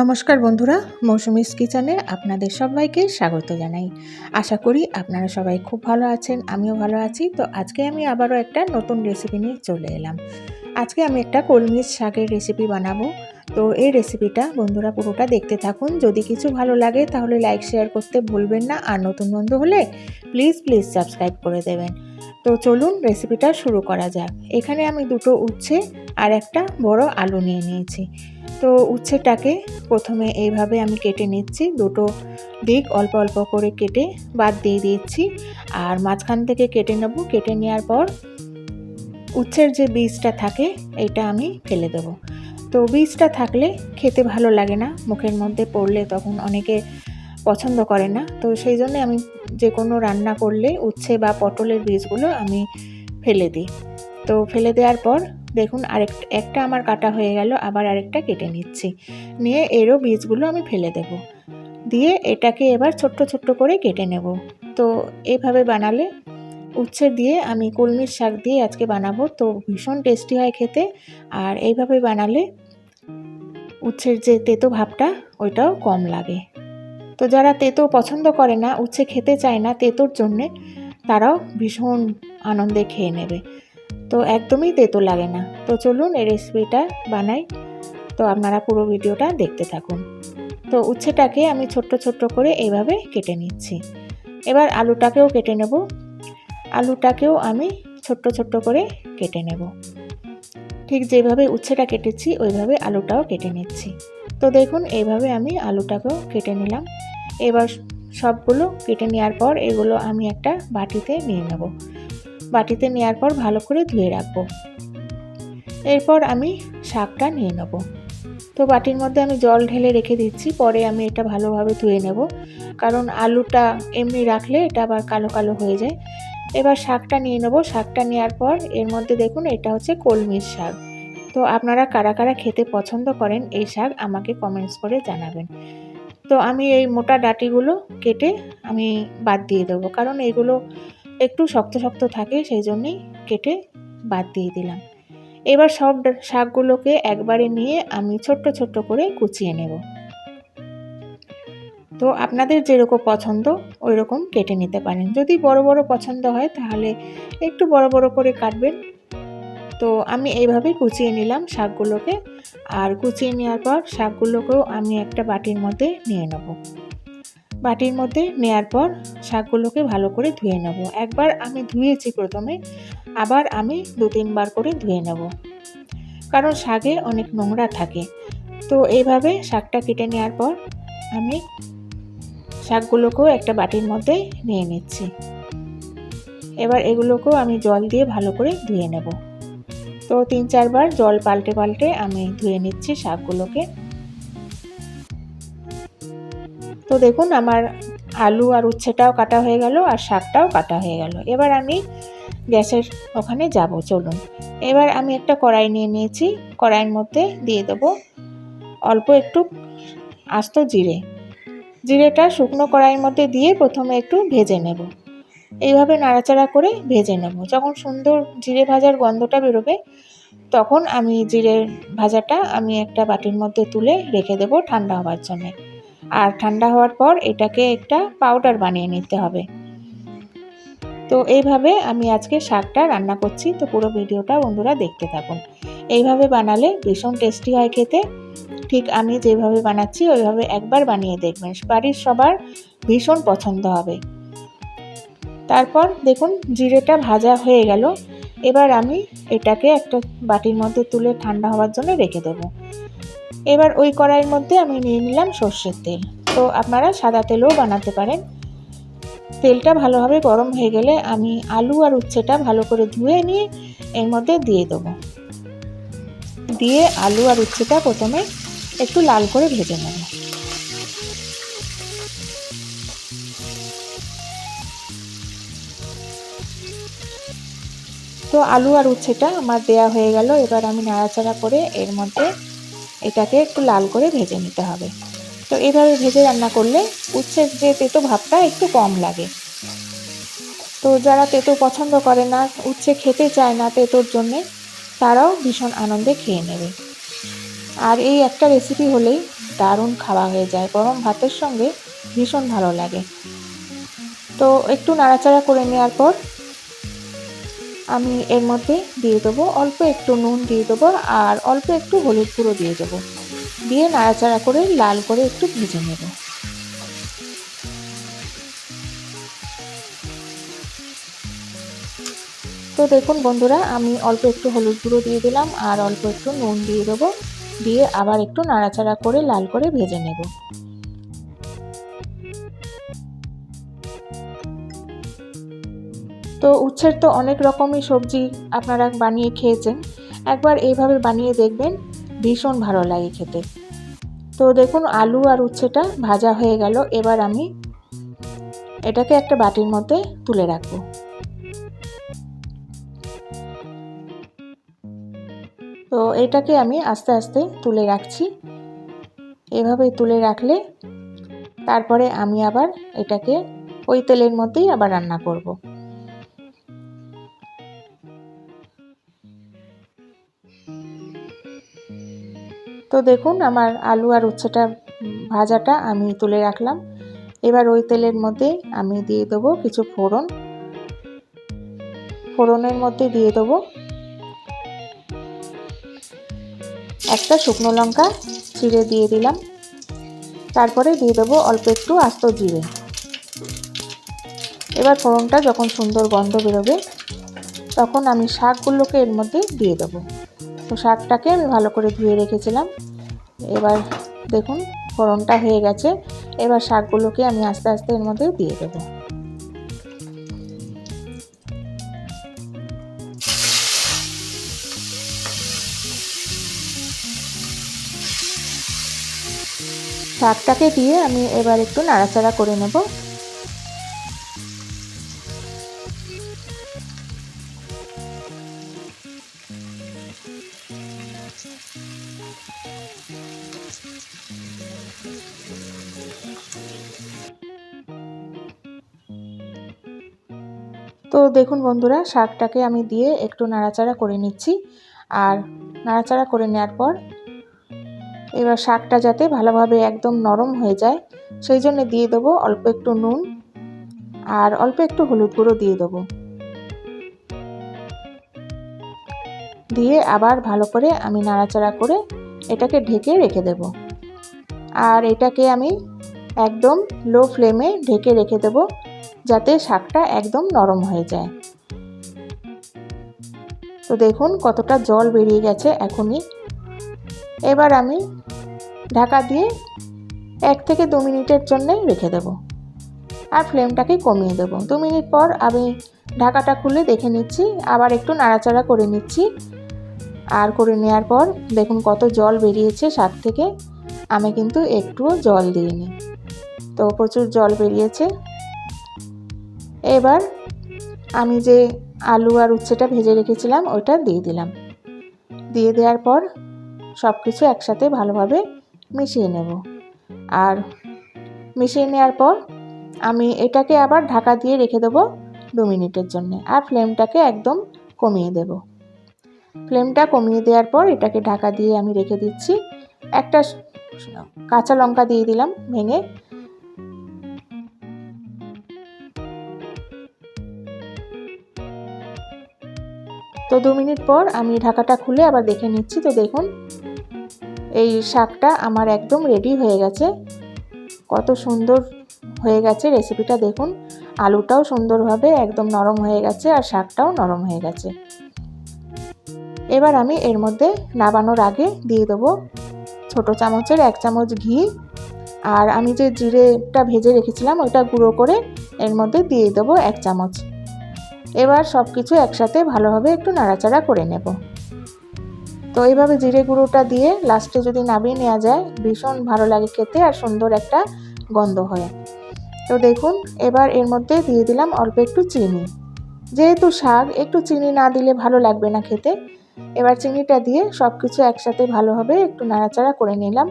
নমস্কার বন্ধুরা, মৌসুমিস কিচেনে আপনাদের সবাইকে স্বাগত জানাই। আশা করি আপনারা সবাই খুব ভালো আছেন, আমিও ভালো আছি। তো আজকে আমি আবারও একটা নতুন রেসিপি নিয়ে চলে এলাম। আজকে আমি একটা কলমিস শাকের রেসিপি বানাবো। তো এই রেসিপিটা বন্ধুরা পুরোটা দেখতে থাকুন। যদি কিছু ভালো লাগে তাহলে লাইক শেয়ার করতে ভুলবেন না। আর নতুন বন্ধু হলে প্লিজ প্লিজ সাবস্ক্রাইব করে দেবেন। তো চলুন রেসিপিটা শুরু করা যাক। এখানে আমি দুটো উচ্ছে আর একটা বড় আলু নিয়ে নিয়েছি। তো উচ্ছেটাকে প্রথমে এইভাবে আমি কেটে নিচ্ছি। দুটো দিক অল্প অল্প করে কেটে বাদ দিয়ে দিচ্ছি। আর মাঝখান থেকে কেটে নেব। কেটে নেওয়ার পর উচ্ছের যে বীজটা থাকে, এটা আমি ফেলে দেব। তো বীজটা থাকলে খেতে ভালো লাগে না। মুখের মধ্যে পড়লে তখন অনেকে পছন্দ করে না। তো সেই জন্য আমি যে কোনো রান্না করলে উচ্ছে বা পটলের বীজগুলো আমি ফেলে দিই। তো ফেলে দেওয়ার পর দেখুন, আরেক, একটা আমার কাটা হয়ে গেল, আবার আরেকটা কেটে নিচ্ছি। নিয়ে এরও বীজগুলো আমি ফেলে দেব। দিয়ে এটাকে এবার ছোট্ট ছোট্ট করে কেটে নেব। তো এইভাবে বানালে উচ্ছে দিয়ে আমি কলমির শাক দিয়ে আজকে বানাবো। তো ভীষণ টেস্টি হয় খেতে। আর এইভাবে বানালে উচ্ছের যে তেতো ভাবটা, ওইটাও কম লাগে। তো যারা তেতো পছন্দ করে না, উচ্ছে খেতে চায় না তেতোর জন্যে, তারাও ভীষণ আনন্দে খেয়ে নেবে। তো একদমই তেতো লাগে না। তো চলুন এই রেসিপিটা বানাই। তো আপনারা পুরো ভিডিওটা দেখতে থাকুন। তো উচ্ছেটাকে আমি ছোট্ট ছোট্ট করে এইভাবে কেটে নিচ্ছি। এবার আলুটাকেও কেটে নেব। আলুটাকেও আমি ছোট্ট ছোট্ট করে কেটে নেব। ঠিক যেভাবে উচ্ছেটা কেটেছি, ওইভাবে আলুটাও কেটে নিচ্ছি। তো দেখুন এইভাবে আমি আলুটাকেও কেটে নিলাম। এবার সবগুলো কেটে নেওয়ার পর এগুলো আমি একটা বাটিতে নিয়ে নেব। বাটিতে নেওয়ার পর ভালো করে ধুয়ে রাখব। এরপর আমি শাকটা নিয়ে নেব। তো বাটির মধ্যে আমি জল ঢেলে রেখে দিচ্ছি, পরে আমি এটা ভালোভাবে ধুয়ে নেব। কারণ আলুটা এমনি রাখলে এটা আবার কালো কালো হয়ে যায়। এবার শাকটা নিয়ে নেব। শাকটা নেওয়ার পর এর মধ্যে দেখুন এটা হচ্ছে কলমির শাক। তো আপনারা কারা কারা খেতে পছন্দ করেন এই শাক আমাকে কমেন্টস করে জানাবেন। তো আমি এই মোটা ডাটিগুলো কেটে আমি বাদ দিয়ে দেবো। কারণ এগুলো একটু শক্ত শক্ত থাকে, সেই জন্যেই কেটে বাদ দিয়ে দিলাম। এবার সব শাকগুলোকে একবারে নিয়ে আমি ছোট্ট ছোট্ট করে কুচিয়ে নেব। তো আপনাদের যেরকম পছন্দ ওই রকম কেটে নিতে পারেন। যদি বড় বড় পছন্দ হয়, তাহলে একটু বড় বড় করে কাটবেন। তো আমি এইভাবে কুচিয়ে নিলাম শাকগুলোকে। আর কুচিয়ে নেওয়ার পর শাকগুলোকেও আমি একটা বাটির মধ্যে নিয়ে নেব। বাটির মধ্যে নেয়ার পর শাকগুলোকে ভালো করে ধুয়ে নেব। একবার আমি ধুয়েছি প্রথমে, আবার আমি দু তিনবার করে ধুয়ে নেব। কারণ শাকে অনেক নোংরা থাকে। তো এইভাবে শাকটা কেটে নেওয়ার পর আমি শাকগুলোকেও একটা বাটির মধ্যে নিয়ে নিচ্ছি। এবার এগুলোকেও আমি জল দিয়ে ভালো করে ধুয়ে নেব। তো তিন চারবার জল পাল্টে পাল্টে আমি ধুয়ে নিচ্ছি শাকগুলোকে। তো দেখুন, আমার আলু আর উচ্ছেটাও কাটা হয়ে গেল আর শাকটাও কাটা হয়ে গেল। এবার আমি গ্যাসের ওখানে যাব, চলুন। এবার আমি একটা কড়াই নিয়ে নিয়েছি। কড়াইয়ের মধ্যে দিয়ে দেবো অল্প একটু আস্ত জিরে। জিরেটা শুকনো কড়াইয়ের মধ্যে দিয়ে প্রথমে একটু ভেজে নেব। এইভাবে নাড়াচাড়া করে ভেজে নেব। যখন সুন্দর জিরে ভাজার গন্ধটা বেরোবে, তখন আমি জিরের ভাজাটা আমি একটা বাটির মধ্যে তুলে রেখে দেবো ঠান্ডা হওয়ার জন্যে। আর ঠান্ডা হওয়ার পর এটাকে একটা পাউডার বানিয়ে নিতে হবে। তো এইভাবে আমি আজকে শাকটা রান্না করছি। তো পুরো ভিডিওটা বন্ধুরা দেখতে থাকুন। এইভাবে বানালে ভীষণ টেস্টি হয় খেতে। ঠিক আমি যেভাবে বানাচ্ছি, ওইভাবে একবার বানিয়ে দেখবেন। বাড়ির সবার ভীষণ পছন্দ হবে। তারপর দেখুন, জিরেটা ভাজা হয়ে গেল। এবার আমি এটাকে একটা বাটির মধ্যে তুলে ঠান্ডা হওয়ার জন্য রেখে দেবো। এবার ওই কড়াইয়ের মধ্যে আমি নিয়ে নিলাম সর্ষের তেল। তো আপনারা সাদা তেলও বানাতে পারেন। তেলটা ভালোভাবে গরম হয়ে গেলে আমি আলু আর উচ্ছেটা ভালো করে ধুয়ে নিয়ে এর মধ্যে দিয়ে দেবো। দিয়ে আলু আর উচ্ছেটা প্রথমে একটু লাল করে ভেজে নেব। তো আলু আর উচ্ছেটা আমার দেয়া হয়ে গেল। এবার আমি নাড়াচাড়া করে এর মধ্যে এটাকে একটু লাল করে ভেজে নিতে হবে। তো এইভাবে ভেজে রান্না করলে উচ্ছের যে তেতো ভাবটা একটু কম লাগে। তো যারা তেতো পছন্দ করে না, উচ্ছে খেতে চায় না তেতোর জন্যে, তারাও ভীষণ আনন্দে খেয়ে নেবে। আর এই একটা রেসিপি হলেই দারুণ খাওয়া হয়ে যায়। গরম ভাতের সঙ্গে ভীষণ ভালো লাগে। তো একটু নাড়াচাড়া করে নেওয়ার পর আমি এর মধ্যে দিয়ে দেবো অল্প একটু নুন দিয়ে দেবো আর অল্প একটু হলুদ গুঁড়ো দিয়ে দেবো। দিয়ে নাড়াচাড়া করে লাল করে একটু ভেজে নেব। তো দেখুন বন্ধুরা, আমি অল্প একটু হলুদ গুঁড়ো দিয়ে দিলাম আর অল্প একটু নুন দিয়ে দেবো। দিয়ে আবার একটু নাড়াচাড়া করে লাল করে ভেজে নেব। তো উচ্ছের তো অনেক রকমই সবজি আপনারা বানিয়ে খেয়েছেন। একবার এইভাবে বানিয়ে দেখবেন, ভীষণ ভালো লাগে খেতে। তো দেখুন, আলু আর উচ্ছেটা ভাজা হয়ে গেল। এবার আমি এটাকে একটা বাটির মধ্যে তুলে রাখব। তো এটাকে আমি আস্তে আস্তে তুলে রাখছি। এভাবে তুলে রাখলে তারপরে আমি আবার এটাকে ওই তেলের মধ্যেই আবার রান্না করব। তো দেখুন আমার আলু আর উচ্ছেটা ভাজাটা আমি তুলে রাখলাম। এবার ওই তেলের মধ্যে আমি দিয়ে দেবো কিছু ফোড়ন। ফোড়নের মধ্যে দিয়ে দেবো একটা শুকনো লঙ্কা, চিড়ে দিয়ে দিলাম। তারপরে দিয়ে দেবো অল্প একটু আস্ত জিরে। এবার ফোড়নটা যখন সুন্দর গন্ধ বেরোবে, তখন আমি শাকগুলোকে এর মধ্যে দিয়ে দেবো। তো শাকটাকে আমি ভালো করে ধুয়ে রেখেছিলাম। এবার দেখুন, ফোড়নটা হয়ে গেছে। এবার শাকগুলোকে আমি আস্তে আস্তে এর মধ্যে দিয়ে দেবো। শাকটাকে দিয়ে আমি এবার একটু নাড়াচাড়া করে নেব। তো দেখুন বন্ধুরা, শাকটাকে আমি দিয়ে একটু নাড়াচাড়া করে নিচ্ছি। আর নাড়াচাড়া করে নেওয়ার পর এবার শাকটা যাতে ভালোভাবে একদম নরম হয়ে যায়, সেই জন্য দিয়ে দেবো অল্প একটু নুন আর অল্প একটু হলুদ গুঁড়ো দিয়ে দেবো। দিয়ে আবার ভালো করে আমি নাড়াচাড়া করে এটাকে ঢেকে রেখে দেব। আর এটাকে আমি একদম লো ফ্লেমে ঢেকে রেখে দেব। যাতে শাকটা একদম নরম হয়ে যায়। তো দেখুন কতটা জল বেরিয়ে গেছে এখনই। এবার আমি ঢাকা দিয়ে এক থেকে দু মিনিটের জন্য রেখে দেব। আর ফ্লেমটাকে কমিয়ে দেব। দু মিনিট পর আমি ঢাকাটা খুলে দেখে নিচ্ছি, আবার একটু নাড়াচাড়া করে নিচ্ছি। আর করে নেওয়ার পর দেখুন কত জল বেরিয়েছে শাক থেকে। আমি কিন্তু একটুও জল দিইনি। তো প্রচুর জল বেরিয়েছে। এবার আমি যে আলু আর উচ্ছেটা ভেজে রেখেছিলাম, ওইটা দিয়ে দিলাম। দিয়ে দেওয়ার পর সব কিছু একসাথে ভালোভাবে মিশিয়ে নেব। আর মিশিয়ে নেওয়ার পর আমি এটাকে আবার ঢাকা দিয়ে রেখে দেবো দু মিনিটের জন্য আর ফ্লেমটাকে একদম কমিয়ে দেব। ফ্লেমটা কমিয়ে দেওয়ার পর এটাকে ঢাকা দিয়ে আমি রেখে দিচ্ছি। একটা কাঁচা লঙ্কা দিয়ে দিলাম ভেঙে। তো দু মিনিট পর আমি ঢাকাটা খুলে আবার দেখে নিচ্ছি তো দেখুন, এই শাকটা আমার একদম রেডি হয়ে গেছে। কত সুন্দর হয়ে গেছে রেসিপিটা দেখুন। আলুটাও সুন্দরভাবে একদম নরম হয়ে গেছে আর শাকটাও নরম হয়ে গেছে। এবার আমি এর মধ্যে নাবানোর আগে দিয়ে দেবো ছোট চামচের এক চামচ ঘি। আর আমি যে জিরেটা ভেজে রেখেছিলাম ওইটা গুঁড়ো করে এর মধ্যে দিয়ে দেবো এক চামচ। এবার সব কিছু একসাথে ভালোভাবে একটু নাড়াচাড়া করে নেব। তো এইভাবে জিরে গুঁড়োটা দিয়ে লাস্টে যদি নামিয়ে নেওয়া যায়, ভীষণ ভালো লাগে খেতে আর সুন্দর একটা গন্ধ হয়। তো দেখুন, এবার এর মধ্যে দিয়ে দিলাম অল্প একটু চিনি। যেহেতু শাক, একটু চিনি না দিলে ভালো লাগবে না খেতে। এবার চিনিটা দিয়ে সব কিছু একসাথে ভালোভাবে একটু নাড়াচাড়া করে নিলাম।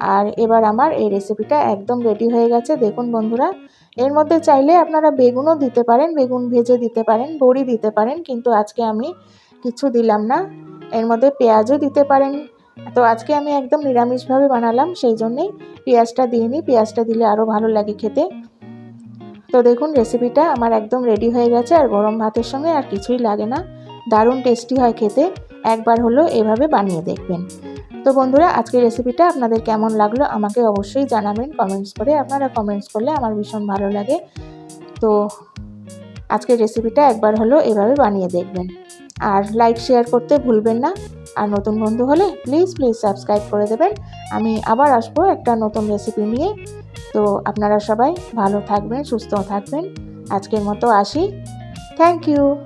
আর এবার আমার এই রেসিপিটা একদম রেডি হয়ে গেছে। দেখুন বন্ধুরা এর মধ্যে চাইলে আপনারা বেগুনও দিতে পারেন, বেগুন ভেজে দিতে পারেন, বড়ি দিতে পারেন, কিন্তু আজকে আমি কিছু দিলাম না। এর মধ্যে পেঁয়াজও দিতে পারেন। তো আজকে আমি একদম নিরামিষভাবে বানালাম, সেই জন্যেই পেঁয়াজটা দিইনি পেঁয়াজটা দিলে আরও ভালো লাগে খেতে। তো দেখুন রেসিপিটা আমার একদম রেডি হয়ে গেছে, আর গরম ভাতের সঙ্গে আর কিছুই লাগে না। দারুণ টেস্টি হয় খেতে। একবার হলো এভাবে বানিয়ে দেখবেন। তো বন্ধুরা, আজকের রেসিপিটা আপনাদের কেমন লাগল আমাকে অবশ্যই জানাবেন। কমেন্টস করে আপনারা কমেন্টস করলে আমার ভীষণ ভালো লাগে। তো আজকের রেসিপিটা একবার হলো এভাবে বানিয়ে দেখবেন। আর লাইক শেয়ার করতে ভুলবেন না। আর নতুন বন্ধু হলে প্লিজ প্লিজ সাবস্ক্রাইব করে দেবেন। আমি আবার আসব একটা নতুন রেসিপি নিয়ে। তো আপনারা সবাই ভালো থাকবেন, সুস্থ থাকবেন। আজকের মতো আসি। Thank you